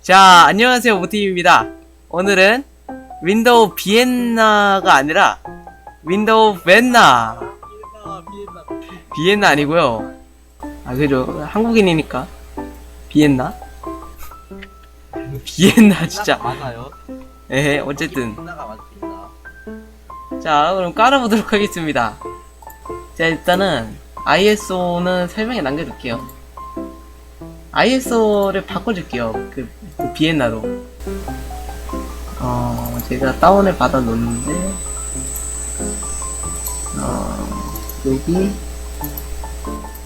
자, 안녕하세요. 모티입니다. 오늘은 윈도우 비엔나가 아니라 윈도우 벤나. 비엔나 아니고요. 아, 그죠. 한국인이니까. 비엔나? 비엔나 진짜. 맞아요. 에 어쨌든. 자, 그럼 깔아보도록 하겠습니다. 자, 일단은 ISO는 설명에 남겨둘게요. ISO를 바꿔줄게요. 그, 그 비엔나로. 어, 제가 다운을 받아 놓는데, 어, 여기,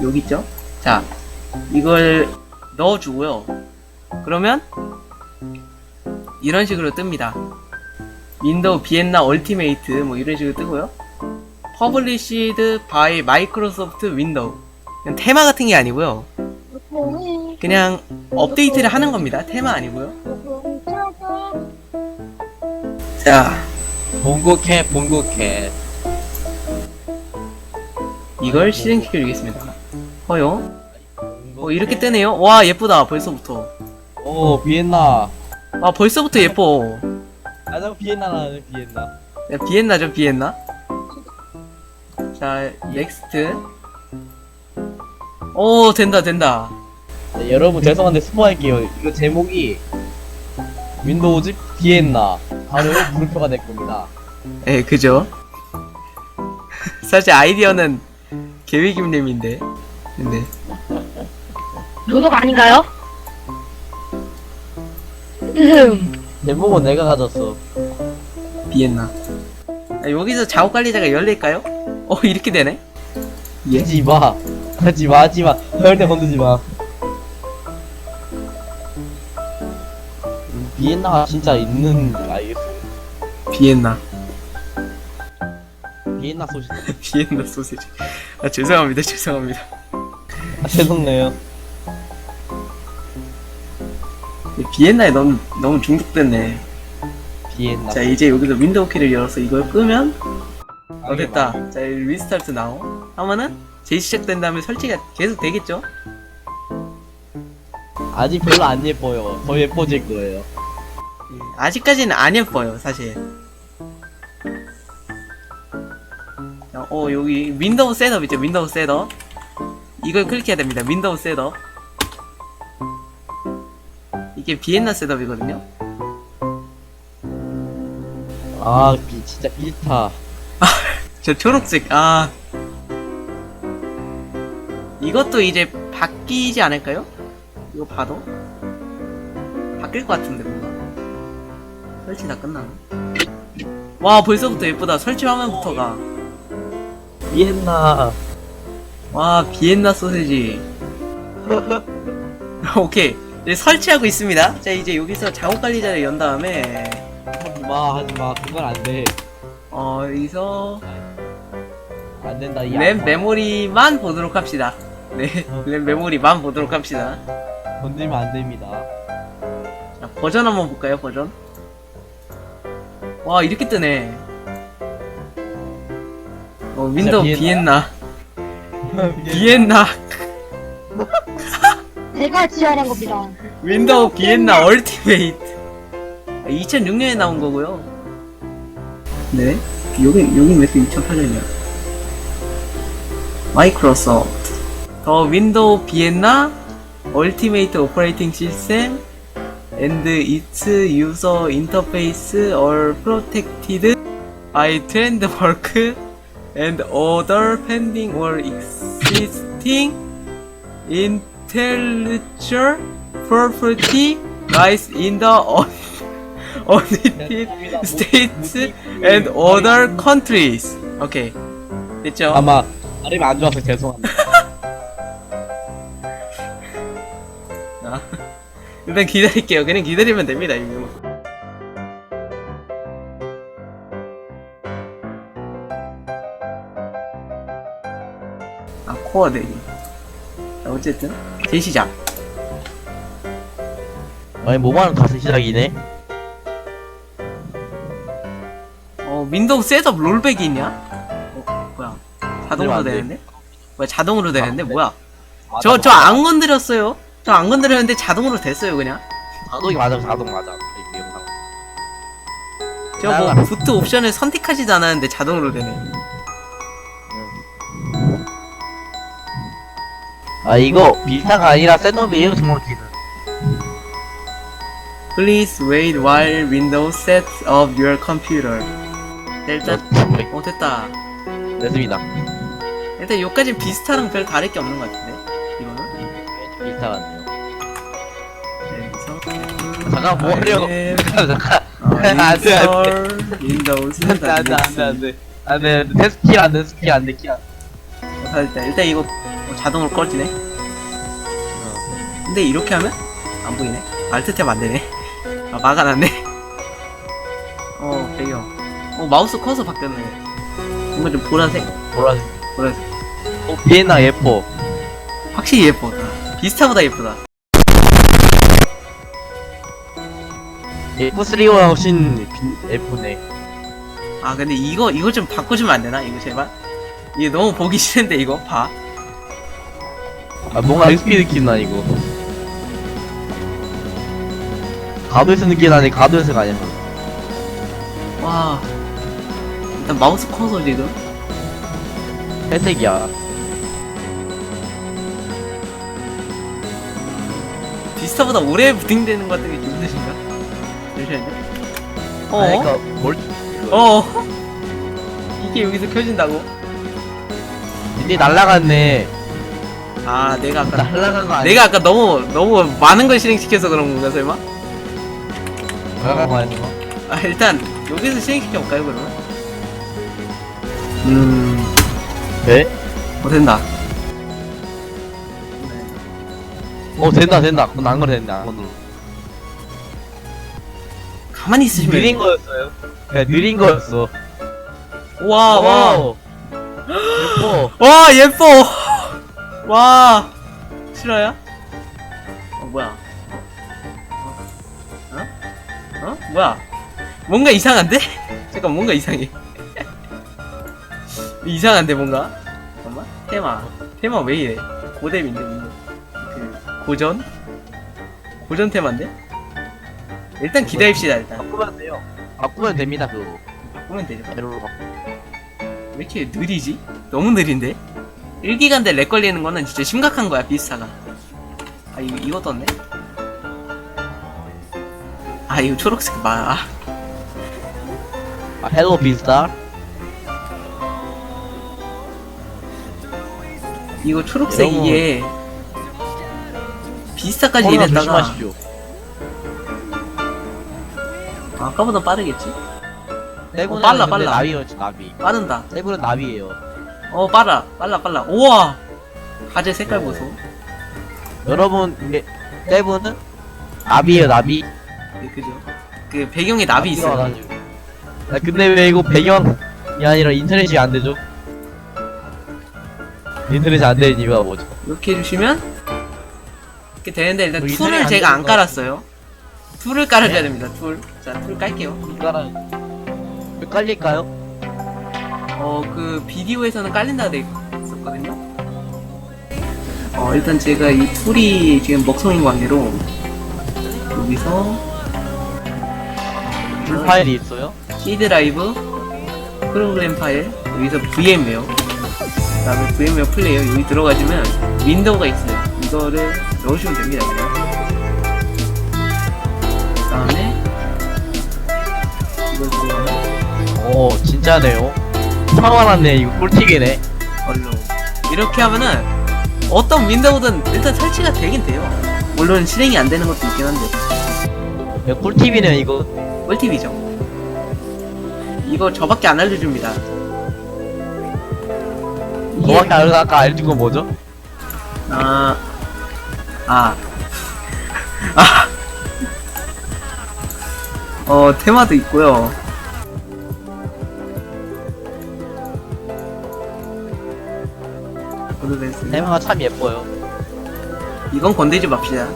여기 있죠? 자, 이걸 넣어주고요. 그러면, 이런 식으로 뜹니다. 윈도우 비엔나 얼티메이트 뭐 이런 식으로 뜨고요. 퍼블리시드 바이 마이크로소프트 윈도우. 그냥 테마 같은 게 아니고요. 그냥 업데이트를 하는 겁니다. 테마 아니고요. 자, 봉고캐, 봉고캐. 이걸 실행시켜 주겠습니다. 허용. 어, 이렇게 뜨네요. 와, 예쁘다. 벌써부터. 오, 비엔나. 아, 벌써부터 예뻐. 아, 저 비엔나라는 비엔나. 야, 비엔나죠, 비엔나? 자, 넥스트. 오, 된다, 된다. 네, 여러분 죄송한데 스포할게요. 이거 제목이 윈도우즈 비엔나. 바로 물표가 될 겁니다. 예, 그죠? 사실 아이디어는 계획임님인데. 근데, 도덕 아닌가요? 음, 제목은 내가 가졌어. 비엔나. 아, 여기서 작업 관리자가 열릴까요? 어, 이렇게 되네? 예? 하지 마. 하지 마, 하지 마. 절대 건드지 마. 음, 비엔나가 진짜 있는 알겠어. 비엔나. 비엔나 소식. 비엔나 소시지. 아, 죄송합니다, 죄송합니다. 아, 죄송해요. 비엔나에 너무, 너무 중독됐네. 비엔나. 자, 이제 여기서 윈도우 키를 열어서 이걸 끄면, 어, 됐다. 자, 리스타트 나오. 하면은, 재시작된 다음에 설치가 계속 되겠죠? 아직 별로 안 예뻐요. 더 예뻐질 거예요. 예, 아직까지는 안 예뻐요, 사실. 자, 어, 여기 윈도우 셋업 있죠, 윈도우 셋업. 이걸 클릭해야 됩니다, 윈도우 셋업. 이게 비엔나 셋업이거든요. 아, 비, 진짜 비타. 저 초록색, 아. 이것도 이제 바뀌지 않을까요? 이거 봐도? 바뀔 것 같은데, 뭔가. 설치 다 끝나나? 와, 벌써부터 예쁘다. 설치 화면부터가. 비엔나. 와, 비엔나 소세지. 오케이. 설치하고 있습니다. 자, 이제 여기서 작업 관리자를 연 다음에, 하지 마, 하지 마. 그건 안 돼. 어, 여기서 안 된다, 이 램 악마. 메모리만 보도록 합시다. 네, 램 메모리만 보도록 합시다. 건들면 안 됩니다. 자, 버전 한번 볼까요, 버전? 와, 이렇게 뜨네. 어, 윈도우 비엔나. 비엔나. 제가 지어낸 겁니다. 윈도우 비엔나 얼티메이트. 2006년에 나온 거고요. 네. 여기, 여기 왜또 2008년이야? 마이크로소프트. 더 윈도우 비엔나 얼티메이트 오퍼레이팅 시스템 and its user interface are protected by trademark and other pending or existing intellectual property rights in the United States and other countries. 오케이. 됐죠? 아마 발음이 안 좋아서 죄송합니다. 아, 일단 기다릴게요. 그냥 기다리면 됩니다, 이거. 아, 코어 대기. 자, 어쨌든, 재시작. 아니 뭐만 다시 시작이네. 어, 윈도우 셋업 롤백이 있냐? 어, 뭐야. 자동으로. 되는데? 뭐야, 자동으로 되는데? 아, 네. 뭐야. 저, 저. 안 건드렸어요. 저 안 건드렸는데 자동으로 됐어요, 그냥. 자동이 맞아 자동 맞아 이 영상. 저 뭐, 부트 옵션을 선택하지도 않았는데 자동으로 되네. 아 이거 거 아니라 셋업이에요 정확히는 Please wait while Windows sets up your computer. 네, 일단, 어, 됐다. 됐습니다 일단 여기까지 비슷하랑 별 다를 게 없는 것 같은데. 이거는. 비슷하네요 여기서. 잠깐 뭐 하려고 잠깐 잠깐 안 돼, 안 install Windows 안돼 안돼 안돼 안돼 안돼 테스트 킬 안돼 스킬 안돼 킬 안돼 어, 다 됐다. 일단 이거 뭐 자동으로 꺼지네. 근데 이렇게 하면 안 보이네. 알트 탭 안 되네. 아 막아놨네. 어 배경. 어 마우스 커서 바뀌었네. 뭔가 좀 보라색, 보라색 보라색. 어 비엔나 예뻐 확실히 예쁘다. 비스타보다 예쁘다. F3와 훨씬 비- 예쁘네 아 근데 이거 이거 좀 바꿔주면 안 되나? 이거 제발. 이게 너무 보기 싫은데 이거 봐. 아 뭔가 XP 느낌 나 이거 가도에서 느낌 나네 가도에서가 아니야 와. 일단 마우스 커서 지금. 회색이야 비스타보다 오래 부팅되는 것 같은 게 힘드신가? 잠시만요. 어? 아니, 그러니까 뭘 어? 이게 여기서 켜진다고? 근데 날라갔네 아, 내가 아까 날라간 거 아니야 내가 아까 너무 너무 많은 걸 실행시켜서 그런 건가 설마? 날라간 거 아니야 아, 일단 여기서 실행시켜 볼까요 그러면? 음, 돼? 어 된다. 어 된다 된다 그건 안 거래 된다 안 건드려 가만히 있으시면 느린 거였어요 그냥 느린 거였어 와, 와, 예뻐 와 예뻐. 와, 실화야? 어 뭐야? 어? 어? 뭐야? 뭔가 이상한데? 잠깐 뭔가 이상해. 이상한데 뭔가? 잠깐만 테마 테마 왜 이래? 뭔가 그 고전? 고전 테마인데? 일단 기다립시다 일단 바꾸면 돼요 바꾸면 됩니다 그거 보면 되죠. 바꾸 왜 이렇게 느리지? 너무 느린데? 1기간대 렉 걸리는 거는 진짜 심각한 거야, 비스타가. 아, 이거, 이거 떴네? 아, 이거 초록색 봐. 아, 아 헬로 비스타 이거 초록색 이런 거- 이게. 비스타까지 코로나 이랬다가. 조심하십시오 아까보다 빠르겠지? 세븐은 빨라, 근데 빨라. 나비였지 나비 빠른다. 세븐은 나비예요 어, 빨라. 빨라, 빨라. 우와! 가제 색깔 어. 보소. 여러분 이게 세븐은 나비예요 나비 네, 그죠? 그 배경에 나비 나비가 있어요. 와가지고. 아 근데 왜 이거 배경이 아니라 인터넷이 안 되죠? 인터넷이 안 되는 이유가 뭐죠? 이렇게 해주시면 이렇게 되는데 일단 뭐 툴을 인터넷 제가 안 되는 거 깔았어요 툴을 깔아줘야 네? 됩니다 툴. 자, 툴 깔게요 이거랑 왜 깔릴까요? 어, 그 비디오에서는 깔린다고 돼 있었거든요. 어, 일단 제가 이 툴이 지금 먹성인 관계로 여기서 줄 파일이 있어요? C 드라이브 프로그램 파일 여기서 VM웨어 그 다음에 VM웨어 플레이어 여기 들어가시면 윈도우가 있어요. 이거를 넣으시면 됩니다 그 다음에 이걸 들어가면 오 진짜네요 알았네 이거 꿀팁이네. 얼로 이렇게 하면은 어떤 윈도우든 일단 설치가 되긴 돼요. 물론 실행이 안 되는 것도 있긴 한데. 이거 꿀팁이네요 이거. 꿀팁이죠. 이거 저밖에 안 알려줍니다. 이게- 정확히 알고 아까 알려준 건 뭐죠? 아, 아, 아, 어, 테마도 있고요. 보드벤스. 테마가 참 예뻐요 이건 건들지 맙시다.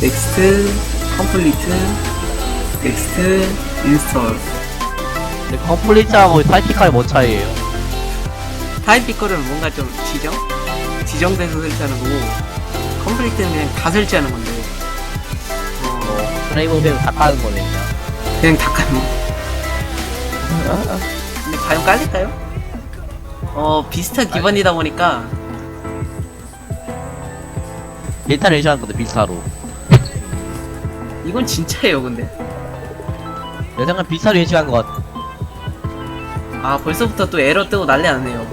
넥스트, 컴플리트, 넥스트 인스톨 근데 컴플리트하고 타이피칼이 뭔 차이예요? 피커는 뭔가 좀 지정? 지정돼서 설치하는 거고 컴플리트는 그냥 다 설치하는 건데 어, 어, 프레임을 그냥 다 까는 거네 그냥. 그냥 다 깔면 근데 과연 깔릴까요? 어 비슷한 기반이다 보니까 데이터를 인식하는 건데 비슷하로. 이건 진짜예요 근데 내 생각 비슷하로 인식한 것 같아. 아 벌써부터 또 에러 뜨고 난리 났네요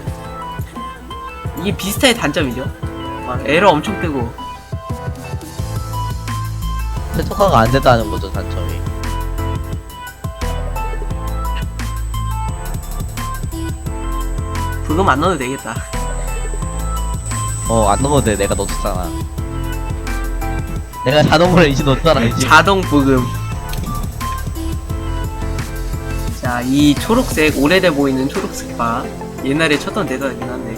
이게 비슷의 단점이죠 막 에러 엄청 뜨고 세척화가 안 됐다는 거죠 단점이. 안 넣어도 되겠다. 어 안 넣어도 돼. 내가 넣었잖아. 내가 자동으로 인식 넣었잖아 인식. 자동 부금. 자 이 초록색 오래돼 보이는 초록색 바. 옛날에 쳤던 대사긴 한데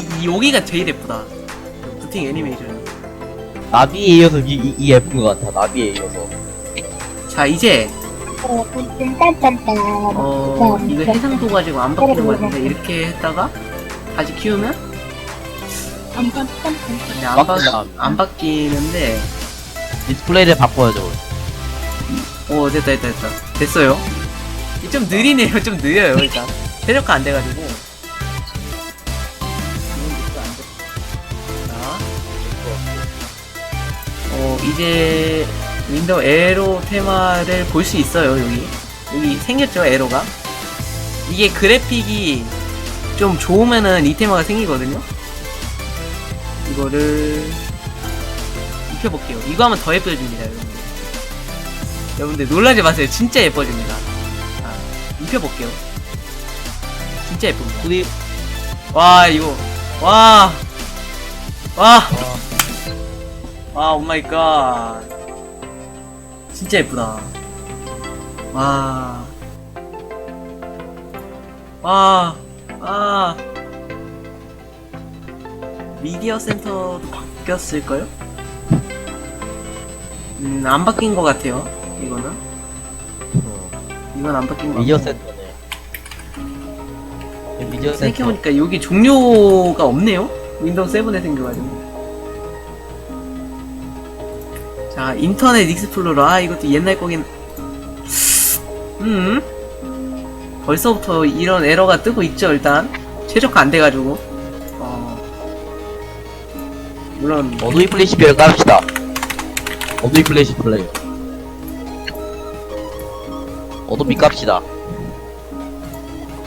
이, 이, 이 여기가 제일 예쁘다 부팅 애니메이션 나비에 이어서 이, 이, 이 예쁜 것 같아 나비에 이어서. 자 이제. 어 이거 해상도 가지고 안 바뀌는 거 같은데 이렇게 했다가 다시 키우면 근데 안, 바. 안 바뀌는데 디스플레이를 바꿔야죠. 오 됐다 됐다 됐다 됐어요 이좀 느리네요 좀 느려요 일단 세력화 안 돼가지고 이제 윈도우 에로 테마를 볼 수 있어요 여기. 여기 생겼죠 에로가? 이게 그래픽이 좀 좋으면은 이 테마가 생기거든요. 이거를 입혀볼게요. 이거 하면 더 예뻐집니다 여러분들. 여러분들 놀라지 마세요. 진짜 예뻐집니다. 자 입혀볼게요. 진짜 예쁩니다. 우리 와 이거. 와. 와, 어, 와, 오 마이 갓. 진짜 예쁘다. 와. 와, 아. 미디어 센터도 바뀌었을까요? 음, 안 바뀐 것 같아요. 이거는. 이건 안 바뀐 것 미디어 같아요. 센터네. 이 미디어 센터. 생각해보니까 여기 종료가 없네요? 윈도우 7에 생겨가지고. 자, 인터넷 익스플로러. 아, 이것도 옛날 거긴. 음. 벌써부터 이런 에러가 뜨고 있죠, 일단. 최적화 안 돼가지고. 어. 물론, 어두이 플래시 비를 깝시다. 어두이 플래시 플레이. 어두비 깝시다.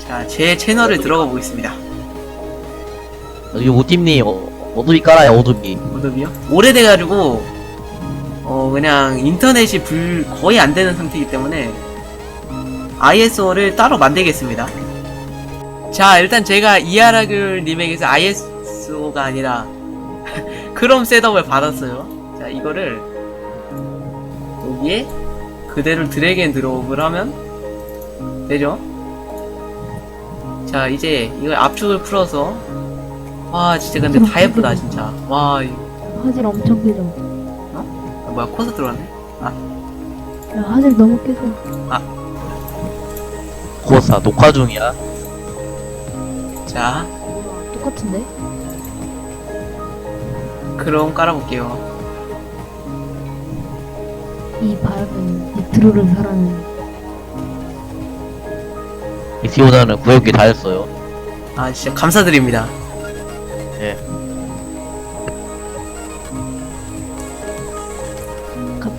자, 제 채널을 들어가 보겠습니다. 여기 오팀님 어, 어두비 깔아요 어두비. 오더비요? 오래돼가지고, 어, 그냥 인터넷이 불, 거의 안 되는 상태이기 때문에, ISO를 따로 만들겠습니다. 자, 일단 제가 이하라귤 님에게서 ISO가 아니라, 크롬 셋업을 받았어요. 자, 이거를, 여기에, 그대로 드래그 앤 드롭을 하면, 되죠? 자, 이제, 이걸 압축을 풀어서, 와, 진짜 근데 다 예쁘다, 진짜. 와, 이- 화질 엄청 깨져. 아, 뭐야, 코서 들어왔네? 야, 화질 너무 깨져. 고사 녹화 중이야. 자, 똑같은데? 그럼 깔아볼게요. 이 바람은 니트로를 사랑해. 익스오다는 구역기 다 했어요. 아, 진짜 감사드립니다.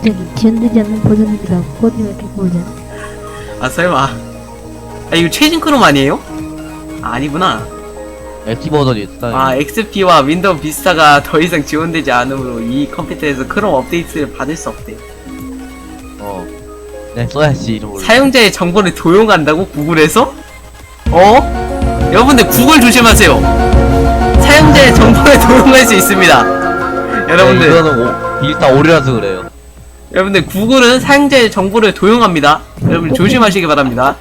갑자기 지연되지 않는 버전입니다. 코딩 왜 이렇게 꼴잖아? 아, 설마. 아, 이거 최신 크롬 아니에요? 아, 아니구나. 액티 버전이 있다. 아, XP와 윈도우 비스타가 더 이상 지원되지 않으므로 이 컴퓨터에서 크롬 업데이트를 받을 수 없대. 어. 네, 써야지 이름을. 사용자의 정보를 도용한다고 구글에서? 어? 여러분들 구글 조심하세요. 사용자의 정보를 도용할 수 있습니다. 여러분들, 네, 이거는 오, 일단 오류라서 그래요. 여러분들 구글은 사용자의 정보를 도용합니다. 여러분 조심하시기 바랍니다.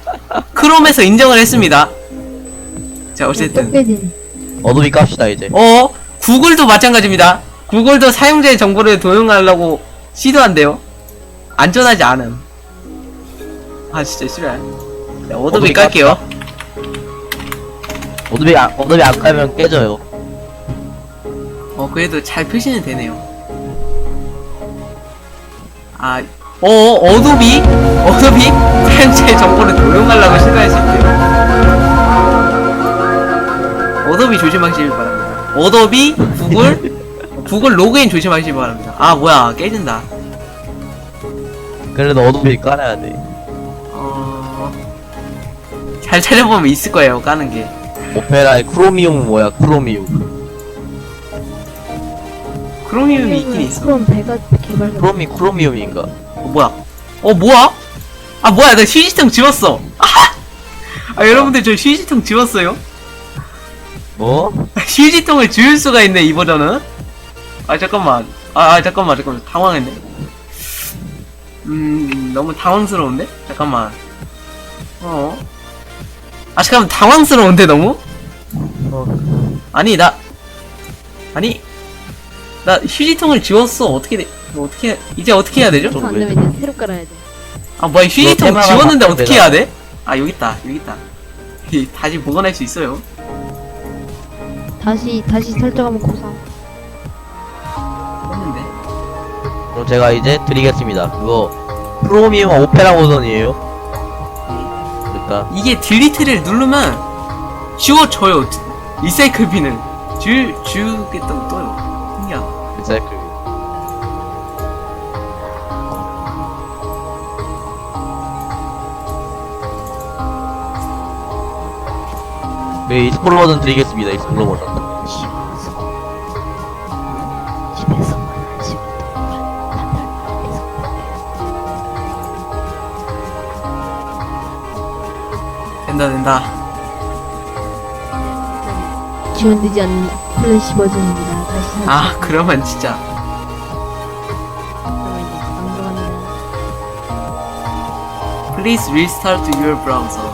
크롬에서 인정을 했습니다. 자 어쨌든. 어도비 깝시다 이제. 어 구글도 마찬가지입니다. 구글도 사용자의 정보를 도용하려고 시도한대요. 안전하지 않음. 아 진짜 싫어요. 네, 어도비 어도비 깔게요. 어도비 안, 어도비 안 깔면 깨져요. 어 그래도 잘 표시는 되네요. 아, 어 어도비 어도비 사용자의 정보를 도용하려고 수 있대요. 어도비 조심하시길 바랍니다. 어도비 구글 구글 로그인 조심하시기 바랍니다. 아 뭐야 깨진다. 그래도 어도비 깔아야 돼. 어... 잘 찾아보면 있을 거예요 까는 게. 오페라의 크로미움 뭐야 크로미움. 크로미움이 있긴 있어. 그럼 배가 개발. 크로미 크로미움인가? 어 뭐야? 어 뭐야? 아 뭐야 나 휴지통 지웠어. 아 여러분들 저 휴지통 지웠어요? 뭐? 휴지통을 지울 수가 있네 이 버전은. 아 잠깐만. 아, 아 잠깐만 잠깐만 당황했네. 음 너무 당황스러운데? 잠깐만. 어. 아 잠깐만 당황스러운데 너무? 어. 아니 나 아니 나 휴지통을 지웠어 어떻게 돼? 이거 어떻게 해- 이제 어떻게 해야 되죠? 안 되면 이제 새로 깔아야 돼. 아 뭐야 휴지통 테마가 지웠는데 어떻게 해야 돼? 아 여기 있다 여기 있다 이, 다시 보관할 수 있어요 다시 다시 설정하면 고상. 했는데 그럼 제가 이제 드리겠습니다. 그거 크로미움 오페라 버전이에요. 일단 이게 딜리트를 누르면 지워져요 리사이클 빈을 줄 주겠다고 떠요 신기하다 리사이클. 네, 익스플로 버전 드리겠습니다. 익스플로 버전. 된다 된다 지원되지 않는 플래시 버전입니다. 아 그러면 진짜. Please restart your browser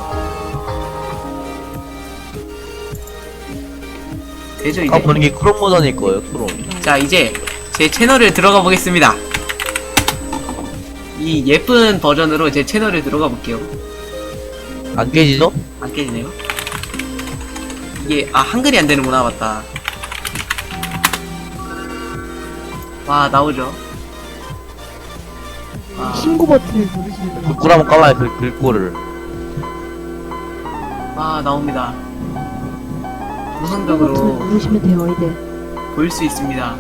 되죠 이제 보는 게 크롬 버전일 거예요. 크롬. 자 이제 제 채널을 들어가 보겠습니다 이 예쁜 버전으로 제 채널을 들어가 볼게요 안 깨지죠? 안 깨지네요. 이게 아 한글이 안 되는구나 맞다. 와 나오죠. 와, 신고 버튼을 누르시면 돼요. 글꼴 한번 깔아요. 글, 글꼴을. 와 나옵니다. 신고 버튼을 우선적으로 누르시면 돼요 이제. 볼수 있습니다.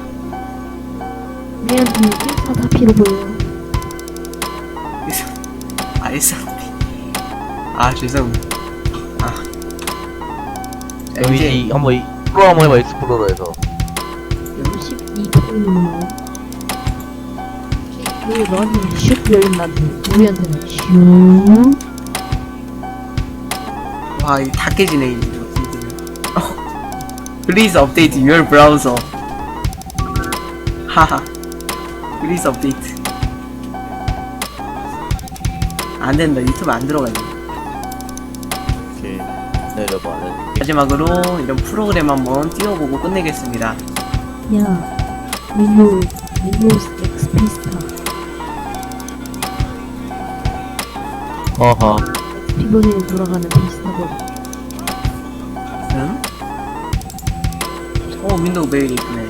우리한테 1사 다 필요 보여요. 아 SRP. 아 죄송합니다. 아. 자, 여기 이제 이- 한번 이 프로 한번 해봐. 익스플로러 해서. 12%는 나와. 그 너한테는 슉 열린다는데 우리한테는 슉. 와이 다 깨지네 이거. 어. Please update your browser. 하하. Please update. 안 된다. 유튜브 안 들어가 있네. 오케이. 내려봐. 네. 마지막으로 이런 프로그램 한번 띄워보고 끝내겠습니다. 야, 윈도우, 윈도우 XP 스타. 어허. 버전이 돌아가는 거. 응? 어, 윈도우 매일 이쁘네.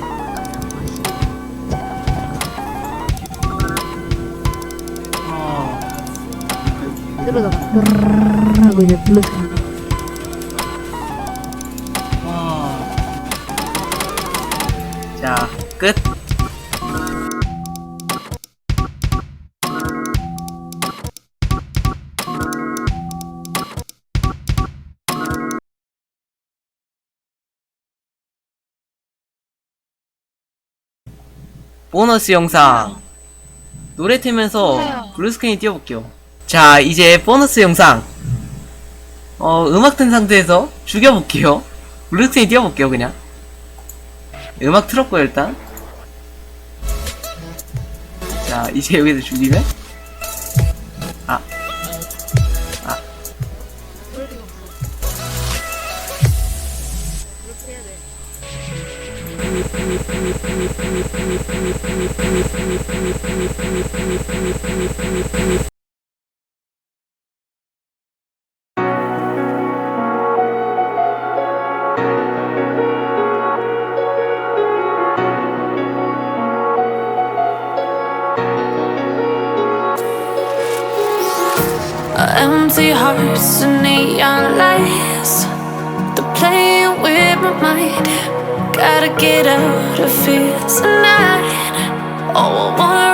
어, 들어다가 드르르르 하고 이제 블루스크린. 와. 자, 끝. 보너스 영상 노래 틀면서 블루스크린 띄워볼게요 자, 이제 보너스 영상. 어, 음악 튼 상태에서 죽여볼게요. 블루스크린 띄워볼게요, 그냥. 음악 틀었고요, 일단. 자, 이제 여기서 죽이면. Empty hearts and neon lights. They're playing with my mind. Gotta get out of here tonight. Oh, I wanna